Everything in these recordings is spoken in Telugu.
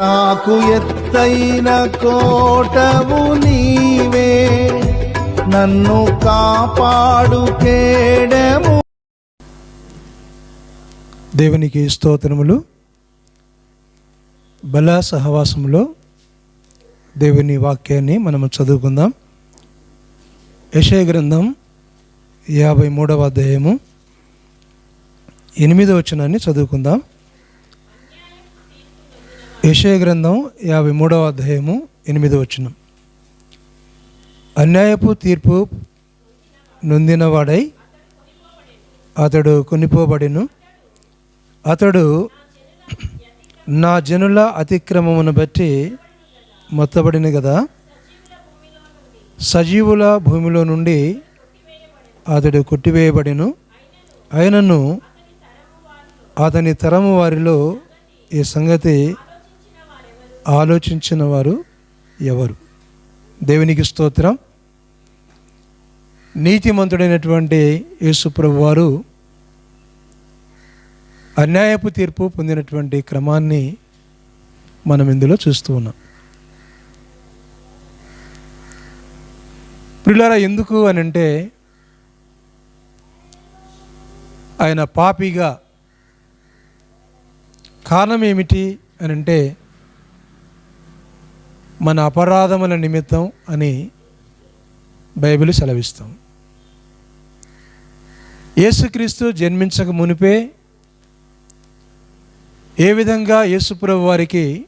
నాకు ఎత్తైన కోటవు నీవే. నన్ను కాపాడు కేడము. దేవునికి స్తోత్రములు. బల సహవాసములో దేవుని వాక్యాన్ని మనము చదువుకుందాం. యశయ గ్రంథం యాభై మూడవ అధ్యాయము ఎనిమిదవ వచనాన్ని చదువుకుందాం. యశయ గ్రంథం యాభై మూడవ అధ్యాయము ఎనిమిదవ వచనం. అన్యాయపు తీర్పు నొందినవాడై అతడు కొనిపోబడిను. అతడు నా జనుల అతిక్రమమును బట్టి మొత్తబడిన కదా సజీవుల భూమిలో నుండి అతడు కొట్టివేయబడిను. అయినను అతని తరము వారిలో ఈ సంగతి ఆలోచించిన వారు ఎవరు? దేవునికి స్తోత్రం. నీతిమంతుడైనటువంటి యేసుప్రభు వారు అన్యాయపు తీర్పు పొందినటువంటి క్రమాన్ని మనం ఇందులో చూస్తూ ఉన్నాం. ప్రియులారా ఎందుకు అని అంటే ఆయన పాపిగా కారణం ఏమిటి అని అంటే మన అపరాధముల నిమిత్తం అని బైబిల్ సెలవిస్తాం. యేసుక్రీస్తు జన్మించక మునిపే ఏ విధంగా యేసుప్రభు వారికి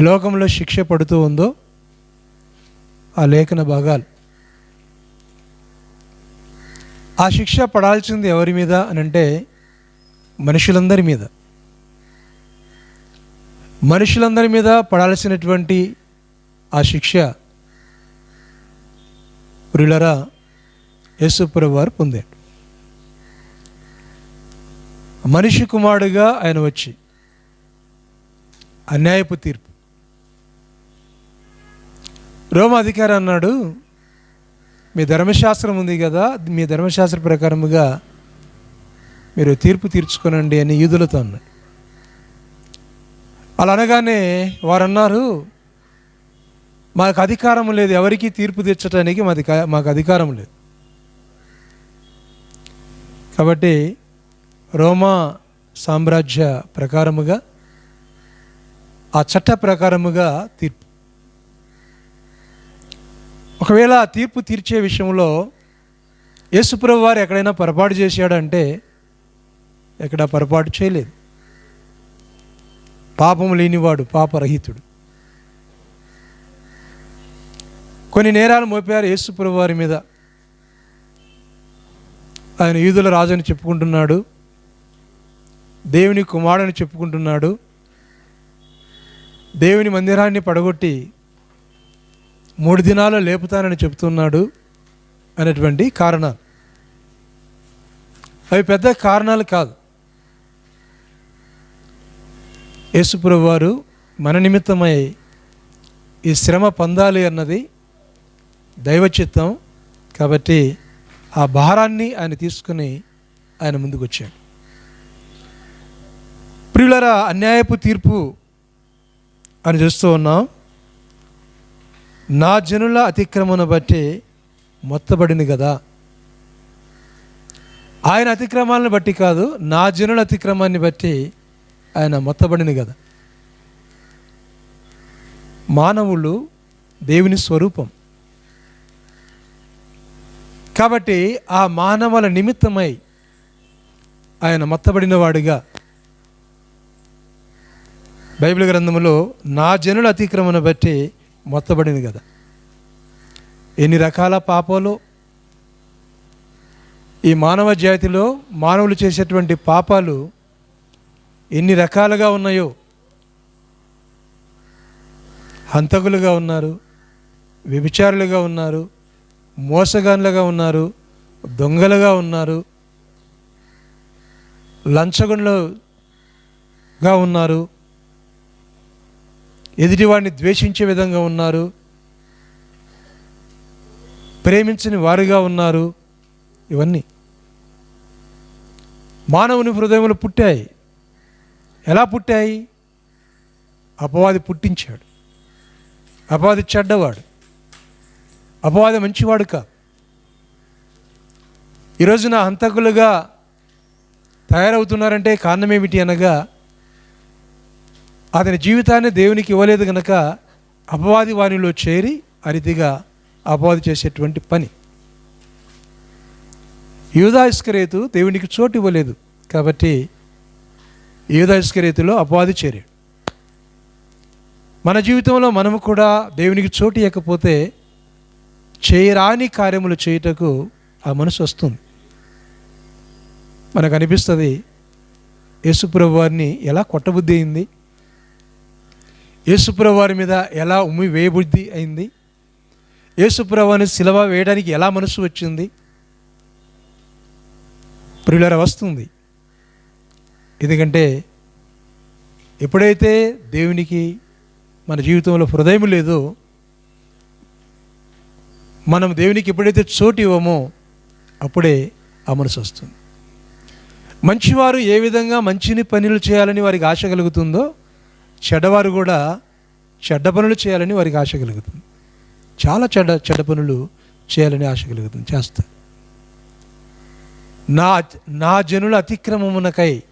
ఈ లోకంలో శిక్ష పడుతూ ఉందో ఆ లేఖన భాగాలు. ఆ శిక్ష పడాల్సింది ఎవరి మీద అని అంటే మనుషులందరి మీద. మనుషులందరి మీద పడాల్సినటువంటి ఆ శిక్ష పురులరా యేసుప్రభు వారు పొందాడు మనిషి కుమారుడుగా ఆయన వచ్చి అన్యాయపు తీర్పు. రోమ అధికారి అన్నాడు మీ ధర్మశాస్త్రం ఉంది కదా మీ ధర్మశాస్త్ర ప్రకారముగా మీరు తీర్పు తీర్చుకోనండి అని యూదులతో అన్నాడు అలా అనగానే వారు అన్నారు మాకు అధికారం లేదు ఎవరికి తీర్పు తీర్చడానికి మాది కా- మాకు అధికారం లేదు. కాబట్టి రోమా సామ్రాజ్య ప్రకారముగా ఆ చట్ట ప్రకారముగా తీర్పు. ఒకవేళ ఆ తీర్పు తీర్చే విషయంలో యేసుప్రభు వారు ఎక్కడైనా పొరపాటు చేశాడంటే ఎక్కడ పొరపాటు చేయలేదు. పాపం లేనివాడు పాపరహితుడు. కొన్ని నేరాలు మోపారు యేసుప్రభు వారి మీద. ఆయన యూదుల రాజు అని చెప్పుకుంటున్నాడు. దేవుని కుమారుని చెప్పుకుంటున్నాడు. దేవుని మందిరాన్ని పడగొట్టి మూడు దినాలు లేపుతానని చెప్తున్నాడు అనేటువంటి కారణాలు. అవి పెద్ద కారణాలు కాదు. యేసుప్రభు వారు మన నిమిత్తమై ఈ శ్రమ పొందాలి అన్నది దైవచిత్తం కాబట్టి ఆ భారాన్ని ఆయన తీసుకుని ఆయన ముందుకు వచ్చాడు ప్రియులరా అన్యాయపు తీర్పు అని చూస్తూ ఉన్నాం. నా జనుల అతిక్రమను బట్టి మొత్తబడింది కదా. ఆయన అతిక్రమాలను బట్టి కాదు నా జనుల అతిక్రమాన్ని బట్టి ఆయన మొత్తబడిన కదా మానవులు దేవుని స్వరూపం. కాబట్టి ఆ మానవుల నిమిత్తమై ఆయన మొత్తబడినవాడుగా బైబిల్ గ్రంథంలో నా జనుల అతిక్రమను బట్టి మొత్తబడింది కదా ఎన్ని రకాల పాపాలు. ఈ మానవ జాతిలో మానవులు చేసేటువంటి పాపాలు ఎన్ని రకాలుగా ఉన్నాయో. హంతకులుగా ఉన్నారు వ్యభిచారులుగా ఉన్నారు మోసగాన్లుగా ఉన్నారు దొంగలుగా ఉన్నారు లంచగుండలుగా ఉన్నారు ఎదుటివాడిని ద్వేషించే విధంగా ఉన్నారు ప్రేమించని వారుగా ఉన్నారు ఇవన్నీ మానవుని హృదయములు పుట్టాయి. ఎలా పుట్టాయి? అపవాది పుట్టించాడు. అపవాది చెడ్డవాడు. అపవాది మంచివాడు కాదు. ఈ హంతకులుగా తయారవుతున్నారంటే కారణం ఏమిటి అనగా అతని జీవితాన్ని దేవునికి ఇవ్వలేదు కనుక అపవాది వారిలో చేరి అరితిగా అపవాది చేసేటువంటి పని. యూదాయిస్కరేతు దేవునికి చోటు ఇవ్వలేదు కాబట్టి యూదాయిస్కరేతులో అపవాది చేరాడు. మన జీవితంలో మనము కూడా దేవునికి చోటు ఇవ్వకపోతే చేయరాని కార్యములు చేయుటకు ఆ మనసు వస్తుంది. మనకు అనిపిస్తుంది యేసుప్రభు వారిని ఎలా కొట్టబుద్ధి అయింది? యేసుప్రభు వారి మీద ఎలా ఉమ్మి వేయబుద్ధి అయింది? యేసుప్రభుని శిలవ వేయడానికి ఎలా మనసు వచ్చింది? ప్రియులర వస్తుంది. ఎందుకంటే ఎప్పుడైతే దేవునికి మన జీవితంలో హృదయం లేదో మనం దేవునికి ఎప్పుడైతే చోటు ఇవ్వమో అప్పుడే ఆ మనసు వస్తుంది. మంచివారు ఏ విధంగా మంచిని పనులు చేయాలని వారికి ఆశ కలుగుతుందో చెడ్డవారు కూడా చెడ్డ పనులు చేయాలని వారికి ఆశ కలుగుతుంది. చాలా చెడ్డ చెడ్డ పనులు చేయాలని ఆశ కలుగుతుంది చేస్తారు. నా నా జనుల అతిక్రమమునకై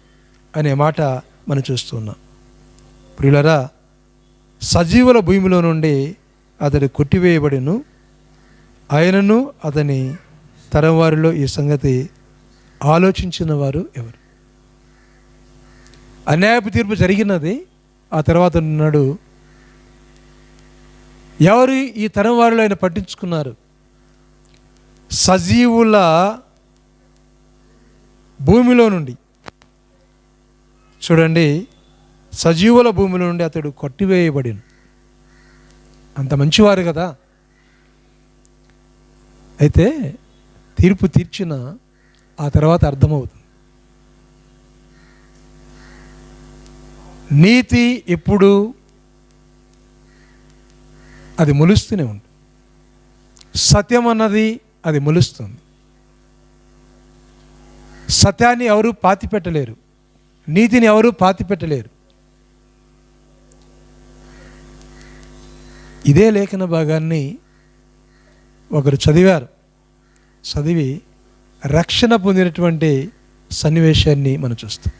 అనే మాట మనం చూస్తున్నాం ప్రియులరా సజీవుల భూమిలో నుండి అతడు కొట్టివేయబడిను. ఆయనను అతని తరం వారిలో ఈ సంగతి ఆలోచించిన వారు ఎవరు? అన్యాయపు తీర్పు జరిగినది ఆ తర్వాత ఉన్నాడు. ఎవరు ఈ తరం వారిలో ఆయన పట్టించుకున్నారు? సజీవుల భూమిలో నుండి. చూడండి సజీవుల భూమిలో నుండి అతడు కొట్టివేయబడిను. అంత మంచివారు కదా. అయితే తీర్పు తీర్చిన ఆ తర్వాత అర్థమవుతుంది. నీతి ఎప్పుడు అది మొలుస్తూనే ఉంటుంది సత్యం అన్నది అది మొలుస్తుంది. సత్యాన్ని ఎవరు పాతి పెట్టలేరు నీతిని ఎవరు పాతి పెట్టలేరు ఇదే లేఖన భాగాన్ని ఒకరు చదివారు. చదివి రక్షణ పొందినటువంటి సన్నివేశాన్ని మనం చూస్తాం.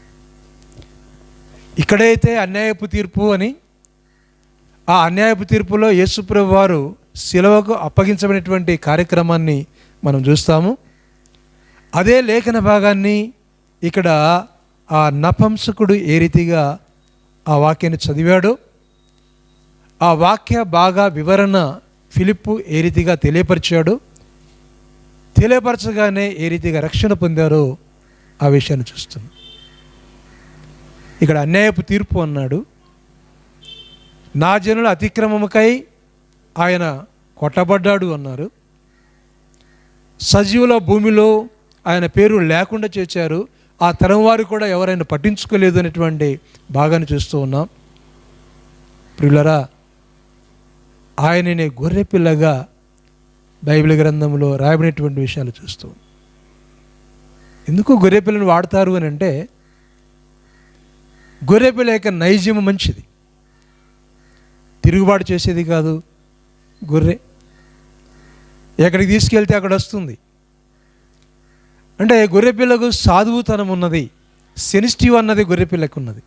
ఇక్కడైతే అన్యాయపు తీర్పు అని ఆ అన్యాయపు తీర్పులో యేసుప్రభు వారు శిలవకు అప్పగించబడినటువంటి కార్యక్రమాన్ని మనం చూస్తాము. అదే లేఖన భాగాన్ని ఇక్కడ ఆ నపంసకుడు ఏ రీతిగా ఆ వాక్యాన్ని చదివాడో ఆ వాక్య బాగా వివరణ ఫిలిప్పు ఏ రీతిగా తెలియపరిచాడో తెలియపరచగానే ఏ రీతిగా రక్షణ పొందారో ఆ విషయాన్ని చూస్తున్నాం. ఇక్కడ అన్యాయపు తీర్పు అన్నాడు. నా జనుల అతిక్రమముకై ఆయన కొట్టబడ్డాడు అన్నారు. సజీవుల భూమిలో ఆయన పేరు లేకుండా చేశారు ఆ తరం వారు కూడా ఎవరైనా పట్టించుకోలేదు అనేటువంటి భాగాన్ని చూస్తూ ఉన్నాం. ప్రియులరా ఆయననే గొర్రెపిల్లగా బైబిల్ గ్రంథంలో రాయబడినటువంటి విషయాలు చూస్తూ ఎందుకు గొర్రెపిల్లను వాడతారు అని అంటే గొర్రెపిల్ల యొక్క నైజం మంచిది. తిరుగుబాటు చేసేది కాదు గొర్రె. ఎక్కడికి తీసుకెళ్తే అక్కడ వస్తుంది. అంటే గొర్రెపిల్లకు సాధువుతనం ఉన్నది సెన్సిటివ్ అన్నది గొర్రెపిల్లకు ఉన్నది.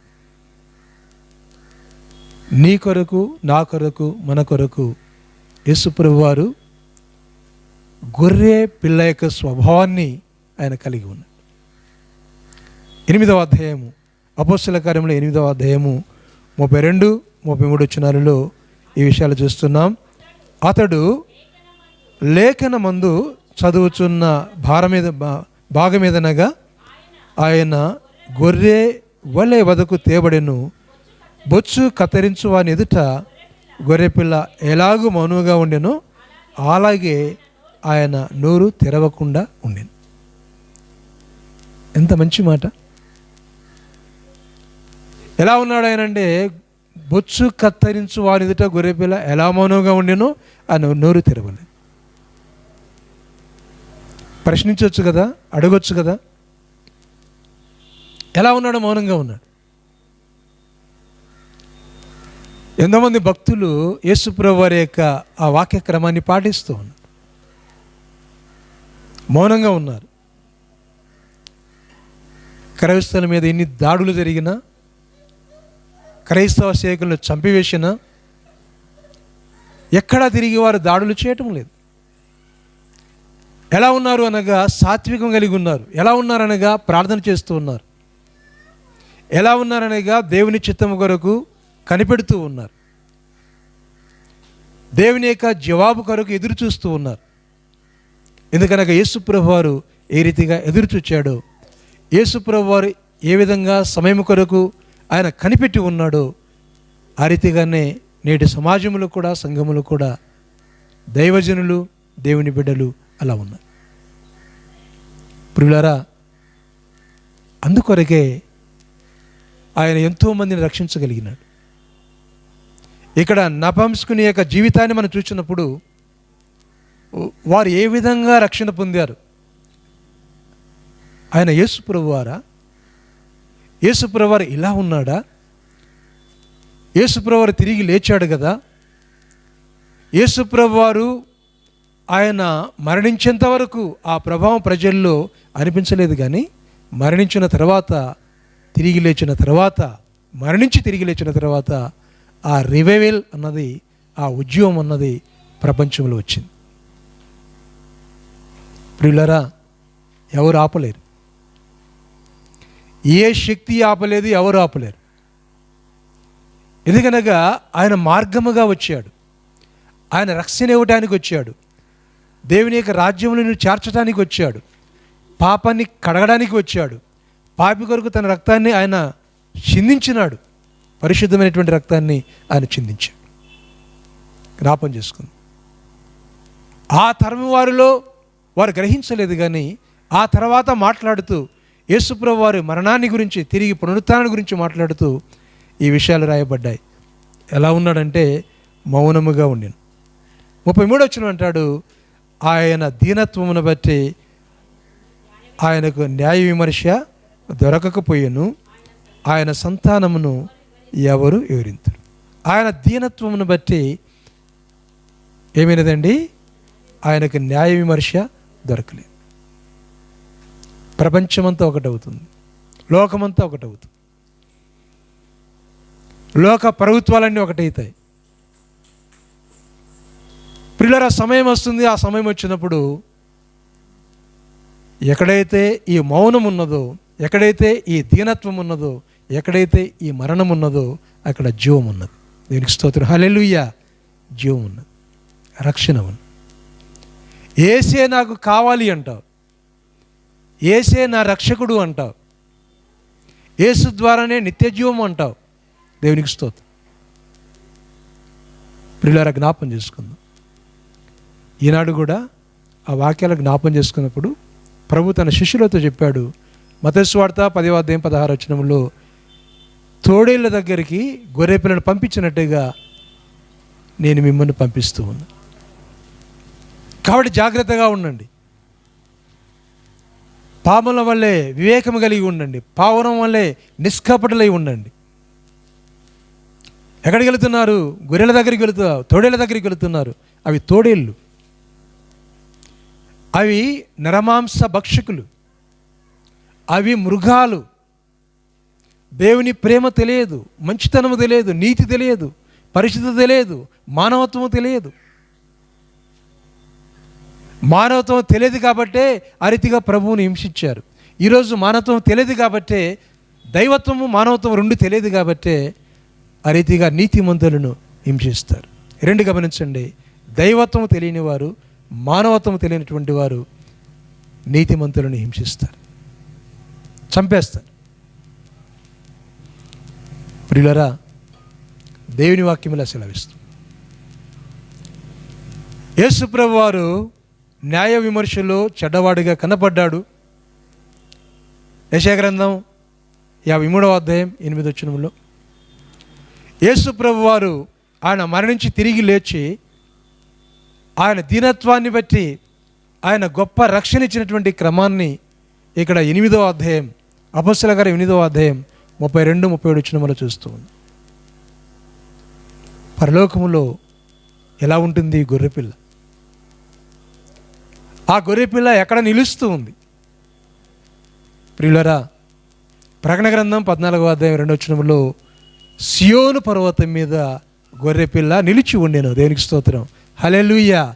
నీ కొరకు నా కొరకు మన కొరకు యేసుప్రభు వారు గొర్రె పిల్ల యొక్క స్వభావాన్ని ఆయన కలిగి ఉన్నాడు ఎనిమిదవ అధ్యాయము అపోస్తుల కార్యంలో ఎనిమిదవ అధ్యాయము ముప్పై రెండు ముప్పై మూడు వచ్చినాలలో ఈ విషయాలు చూస్తున్నాం. అతడు లేఖన మందు చదువుచున్న భార మీద భాగం ఏదనగా ఆయన గొర్రె వలె వదకు తేబడెను. బొచ్చు కత్తిరించు వాని ఎదుట గొర్రెపిల్ల ఎలాగూ మౌనుగా ఉండెను అలాగే ఆయన నోరు తెరవకుండా ఉండెను. ఎంత మంచి మాట. ఎలా ఉన్నాడు ఆయన అంటే బొచ్చు కత్తిరించు వాని ఎదుట గొర్రెపిల్ల ఎలా మౌనంగా ఉండెనో ఆయన నోరు తెరవలేదు. ప్రశ్నించవచ్చు కదా అడగొచ్చు కదా. ఎలా ఉన్నాడు మౌనంగా ఉన్నాడు. ఎంతోమంది భక్తులు యేసుప్రభు వారి యొక్క ఆ వాక్య క్రమాన్ని పాటిస్తూ ఉన్నారు. మౌనంగా ఉన్నారు. క్రైస్తవుల మీద ఎన్ని దాడులు జరిగినా క్రైస్తవ సేవకులను చంపివేసినా ఎక్కడా తిరిగి వారు దాడులు చేయటం లేదు. ఎలా ఉన్నారు అనగా సాత్వికం కలిగి ఉన్నారు. ఎలా ఉన్నారనగా ప్రార్థన చేస్తూ ఉన్నారు. ఎలా ఉన్నారనగా దేవుని చిత్తము కొరకు కనిపెడుతూ ఉన్నారు. దేవుని యొక్క జవాబు కొరకు ఎదురు చూస్తూ ఉన్నారు. ఎందుకనగా యేసుప్రభు వారు ఏ రీతిగా ఎదురు చూచాడో యేసుప్రభు వారు ఏ విధంగా సమయం కొరకు ఆయన కనిపెట్టి ఉన్నాడో ఆ రీతిగానే నేటి సమాజంలో కూడా సంఘములు కూడా దైవజనులు దేవుని బిడ్డలు అలా ఉన్నారు ప్రియులారా అందుకొరకే ఆయన ఎంతోమందిని రక్షించగలిగినాడు. ఇక్కడ నపంసుకుని యొక్క జీవితాన్ని మనం చూసినప్పుడు వారు ఏ విధంగా రక్షణ పొందారు? ఆయన యేసుప్రభు వారా యేసుప్రభు వారు ఇలా ఉన్నాడా? యేసుప్రభు వారు తిరిగి లేచాడు కదా? యేసుప్రభు వారు ఆయన మరణించేంత వరకు ఆ ప్రభావం ప్రజల్లో అనిపించలేదు కానీ మరణించిన తర్వాత తిరిగి లేచిన తర్వాత మరణించి తిరిగి లేచిన తర్వాత ఆ రివైవల్ అన్నది ఆ ఉద్యమం అన్నది ప్రపంచంలో వచ్చింది. ప్రియులరా ఎవరు ఆపలేరు? ఏ శక్తి ఆపలేదు ఎవరు ఆపలేరు? ఎందుకనగా ఆయన మార్గముగా వచ్చాడు. ఆయన రక్షణ ఇవ్వటానికి వచ్చాడు. దేవుని యొక్క రాజ్యములను చేర్చడానికి వచ్చాడు. పాపాన్ని కడగడానికి వచ్చాడు. పాపి కొరకు తన రక్తాన్ని ఆయన చిందించినాడు. పరిశుద్ధమైనటువంటి రక్తాన్ని ఆయన చిందించాడు. జ్ఞాపం చేసుకుంది. ఆ తరం వారిలో వారు గ్రహించలేదు కానీ ఆ తర్వాత మాట్లాడుతూ యేసుప్రభు వారి మరణాన్ని గురించి తిరిగి పునరుత్థానాన్ని గురించి మాట్లాడుతూ ఈ విషయాలు రాయబడ్డాయి. ఎలా ఉన్నాడంటే మౌనముగా ఉండిను. ముప్పై మూడు వచ్చిన అంటాడు ఆయన దీనత్వమును బట్టి ఆయనకు న్యాయ విమర్శ దొరకకపోయాను. ఆయన సంతానమును ఎవరు వివరించరు ఆయన దీనత్వమును బట్టి ఏమైనదండి? ఆయనకు న్యాయ విమర్శ దొరకలేదు. ప్రపంచమంతా ఒకటవుతుంది. లోకమంతా ఒకటవుతుంది. లోక ప్రభుత్వాలన్నీ ఒకటవుతాయి ప్రిలరా సమయం వస్తుంది. ఆ సమయం వచ్చినప్పుడు ఎక్కడైతే ఈ మౌనం ఉన్నదో ఎక్కడైతే ఈ దీనత్వం ఉన్నదో ఎక్కడైతే ఈ మరణం ఉన్నదో అక్కడ జీవం ఉన్నది. దీనికి స్తోత్రం. హలెలుయ్య జీవం ఉన్నది. రక్షణ ఉన్నది. ఏసే నాకు కావాలి అంటావు. ఏసే నా రక్షకుడు అంటావు. ఏసు ద్వారానే నిత్య జీవం అంటావు. దేవునికి స్తోత్రం. ప్రియులారా జ్ఞాపం చేసుకుందాం. ఈనాడు కూడా ఆ వాక్యాలు జ్ఞాపం చేసుకున్నప్పుడు ప్రభు తన శిష్యులతో చెప్పాడు. మతస్వార్త పదివ పదహారు వచనంలో తోడేళ్ళ దగ్గరికి గొర్రె పిల్లను పంపించినట్టుగా నేను మిమ్మల్ని పంపిస్తూ ఉన్నా. కాబట్టి జాగ్రత్తగా ఉండండి. పాముల వల్లే వివేకం కలిగి ఉండండి. పావురం వల్లే నిష్కపటలై ఉండండి. ఎక్కడికి వెళుతున్నారు? గొర్రెల దగ్గరికి వెళుతున్నారు తోడేళ్ళ దగ్గరికి వెళుతున్నారు. అవి తోడేళ్ళు. అవి నరమాంస భక్షకులు. అవి మృగాలు. దేవుని ప్రేమ తెలియదు మంచితనము తెలియదు నీతి తెలియదు పరిశుద్ధత తెలియదు మానవత్వం తెలియదు. మానవత్వం తెలియదు కాబట్టే అరితిగా ప్రభువుని హింసించారు. ఈరోజు మానవత్వం తెలియదు కాబట్టే దైవత్వము మానవత్వం రెండు తెలియదు కాబట్టే ఆ రీతిగా నీతిమంతులను హింసిస్తారు. రెండు గమనించండి. దైవత్వం తెలియని వారు మానవత్వం తెలియనటువంటి వారు నీతిమంతులను హింసిస్తారు. చంపేస్తారు. ప్రియులరా దేవుని వాక్యములా సెలవిస్తుంది. యేసుప్రభు వారు న్యాయ విమర్శలో చెడ్డవాడిగా కనపడ్డాడు. యశగ్రంథం యాభై మూడవ అధ్యాయం ఎనిమిది వచ్చినంలో యేసుప్రభు వారు ఆయన మరణించి తిరిగి లేచి ఆయన దీనత్వాన్ని బట్టి ఆయన గొప్ప రక్షణ ఇచ్చినటువంటి క్రమాన్ని ఇక్కడ ఎనిమిదవ అధ్యాయం అపస్సుల గారి ఎనిమిదవ అధ్యాయం ముప్పై రెండు ముప్పై ఏడు వచ్చిన చూస్తూ ఉంది పరలోకములో ఎలా ఉంటుంది గొర్రెపిల్ల ఆ గొర్రెపిల్ల ఎక్కడ నిలుస్తూ ఉంది? ప్రియులరా ప్రకటన గ్రంథం పద్నాలుగో అధ్యాయం రెండో వచనంలో సియోను పర్వతం మీద గొర్రెపిల్ల నిలిచి ఉండేను. దేవునికి స్తోత్రం. హలెలుయ్య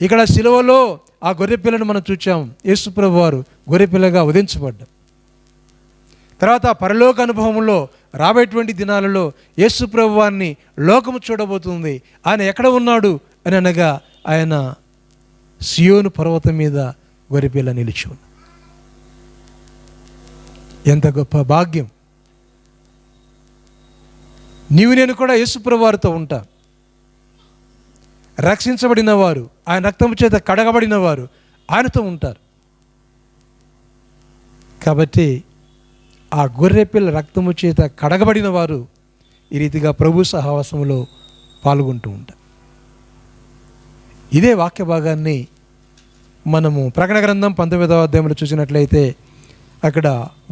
ఇక్కడ సిలువలో ఆ గొర్రెపిల్లను మనం చూచాం. యేసుప్రభు వారు గొర్రెపిల్లగా ఉదించబడ్డారు తర్వాత పరలోక అనుభవంలో రాబోయేటువంటి దినాలలో యేసు ప్రభువాన్ని లోకము చూడబోతుంది. ఆయన ఎక్కడ ఉన్నాడు అని అనగా ఆయన సియోను పర్వతం మీద గొరిపిల్ల నిలిచి ఉన్నాడు ఎంత గొప్ప భాగ్యం. నీవు నేను కూడా యేసుప్రభు వారితో ఉంటాను రక్షించబడిన వారు ఆయన రక్తము చేత కడగబడిన వారు ఆయనతో ఉంటారు. కాబట్టి ఆ గొర్రెపిల్ల రక్తము చేత కడగబడిన వారు ఈ రీతిగా ప్రభు సహవాసంలో పాల్గొంటూ ఉంటారు. ఇదే వాక్య భాగాన్ని మనము ప్రకటన గ్రంథం పంతొమ్మిదవ అధ్యాయంలో చూసినట్లయితే అక్కడ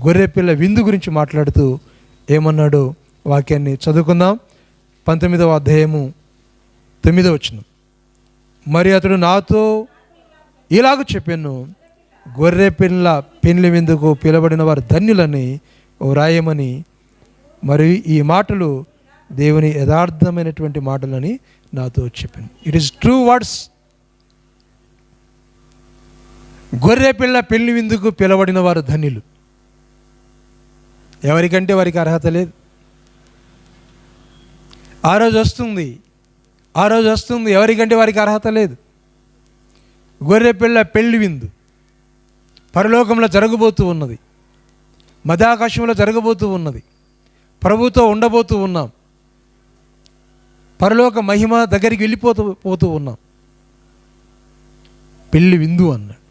గొర్రెపిల్ల విందు గురించి మాట్లాడుతూ ఏమన్నాడో వాక్యాన్ని చదువుకుందాం. పంతొమ్మిదవ అధ్యాయము తొమ్మిదో వచ్చిన మరి అతడు నాతో ఇలాగ చెప్పాను గొర్రె పిల్ల పెళ్ళి విందుకు పిలబడిన వారు ధన్యులని ఓ రాయమని. మరి ఈ మాటలు దేవుని యథార్థమైనటువంటి మాటలని నాతో చెప్పాను. ఇట్ ఈస్ ట్రూ వర్డ్స్ గొర్రె పిల్ల పెళ్ళి విందుకు పిలబడిన వారు ధన్యులు. ఎవరికంటే వారికి అర్హత లేదు. ఆ రోజు వస్తుంది ఆ రోజు వస్తుంది. ఎవరికంటే వారికి అర్హత లేదు. గొర్రె పిల్ల పెళ్ళి విందు. పరలోకంలో జరగబోతూ ఉన్నది. మధ్యాకాశంలో జరగబోతూ ఉన్నది. ప్రభుతో ఉండబోతూ ఉన్నాం. పరలోక మహిమ దగ్గరికి వెళ్ళిపోతూ పోతూ ఉన్నాం. పెళ్ళి విందు అన్నాడు.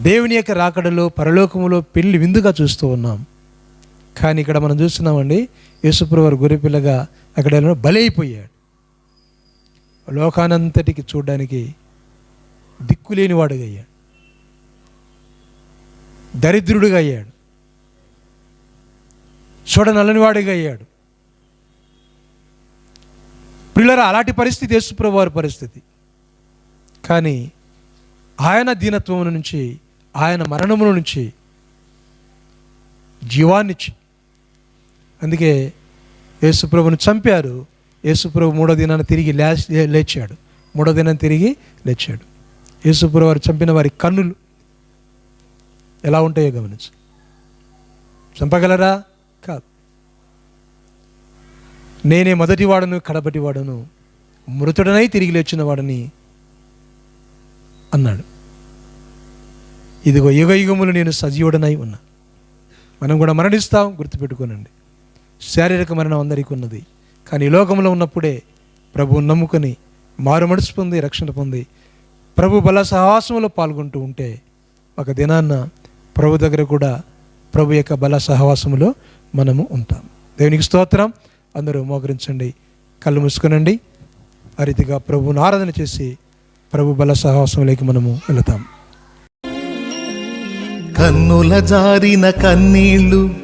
దేవుని యొక్క రాకడలో పరలోకములో పెళ్ళి విందుగా చూస్తూ ఉన్నాం. కానీ ఇక్కడ మనం చూస్తున్నామండి యేసుప్రవారు గొర్రెపిల్లగా అక్కడ ఎలా బలైపోయాడు. లోకానంతటికి చూడడానికి దిక్కులేని వాడుగా అయ్యాడు. దరిద్రుడిగా అయ్యాడు. చూడనల్లని వాడిగా అయ్యాడు. పిల్లల అలాంటి పరిస్థితి యేసుప్రభు వారి పరిస్థితి. కానీ ఆయన దీనత్వం నుంచి ఆయన మరణముల నుంచి జీవాన్నిచ్చి అందుకే యేసుప్రభుని చంపారు. యేసుప్రభు మూడో దినాన్ని తిరిగి లేచి లేచాడు. మూడో దినం తిరిగి లేచాడు. యేసుప్రభు వారు చంపిన వారి కన్నులు ఎలా ఉంటాయో గమనించు. చంపగలరా? కాదు. నేనే మొదటి వాడను కడపటి మృతుడనై తిరిగి లేచిన వాడని అన్నాడు. ఇదిగో యుగ యుగములు నేను సజీవుడనై ఉన్నా. మనం కూడా మరణిస్తాం గుర్తుపెట్టుకోనండి. శారీరక మరణం అందరికీ ఉన్నది. కానీ లోకంలో ఉన్నప్పుడే ప్రభు నమ్ముకొని మారు మనసు పొంది రక్షణ పొంది ప్రభు బల సహవాసంలో పాల్గొంటూ ఉంటే ఒక దినాన్న ప్రభు దగ్గర కూడా ప్రభు యొక్క బల సహవాసములో మనము ఉంటాం. దేవునికి స్తోత్రం. అందరూ మోకరించండి. కళ్ళు మూసుకునండి. ఆ రీతిగా ఆరాధన చేసి ప్రభు బల సహవాసంలోకి మనము వెళతాం. కన్నుల జారిన కన్నీళ్ళు